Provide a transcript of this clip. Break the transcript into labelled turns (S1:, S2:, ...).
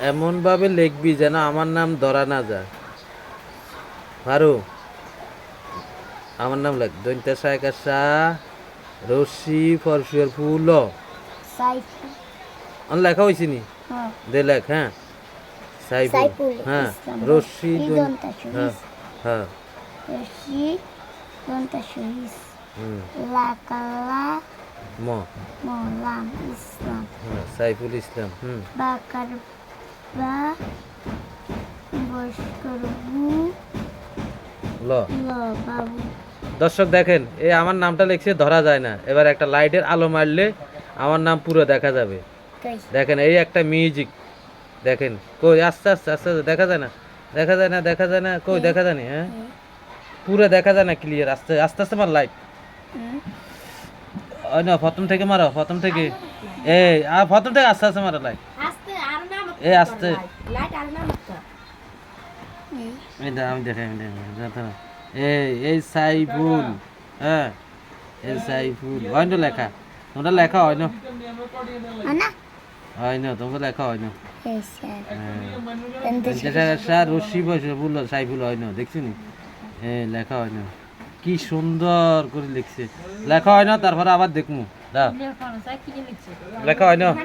S1: এমন ভাবে লিখবি যেন আমার নাম ধরা না যায়। পারু আমার নাম লেখ। দৈন্তা সায়কা সা রশি ফরসুয়ার ফুল। লেখা হয়েছে নি?
S2: হ্যাঁ।
S1: দে লেখ হ্যাঁ। সাইফুল হ্যাঁ। রশি হ্যাঁ হ্যাঁ।
S2: রশি দন্তা সহিস লাকালা
S1: ম।
S2: মোলাম ইসলাম।
S1: হ্যাঁ সাইফুল ইসলাম হুম।
S2: বাকার বা
S1: দর্শক দেখেন এই আমার নামটা লিখছে ধরা যায় না। এবার একটা লাইটের আলো মারলে আমার নাম পুরো দেখা যাবে। দেখেন এই একটা মিউজিক। দেখেন কই আস্তে আস্তে আস্তে আস্তে দেখা যায় না? দেখা যায় না দেখা যায় না? কই দেখা যায় না হ্যাঁ? পুরো দেখা যায় না ক্লিয়ার আস্তে আস্তে আস্তে মার লাইট ওই না প্রথম থেকে মারো প্রথম থেকে। এই আর প্রথম থেকে আস্তে আস্তে মারো লাইট এই আস্তে।
S3: লাইট আর না মাত্র।
S2: এই
S1: এই দেখ, আমি দেখাই আমি এই এই সাইফুল হ্যাঁ এই সাইফুল। হয় না লেখা তোমরা লেখা হয় না হয় না তোমরা লেখা হয়। না হ্যাঁ যেটা স্যার রশি বসে বলল সাইফুল হয় না দেখছি নি এ লেখা হয় না কি সুন্দর করে লিখছে। লেখা হয় না তারপরে আবার দেখমু। দা লেখা হয় না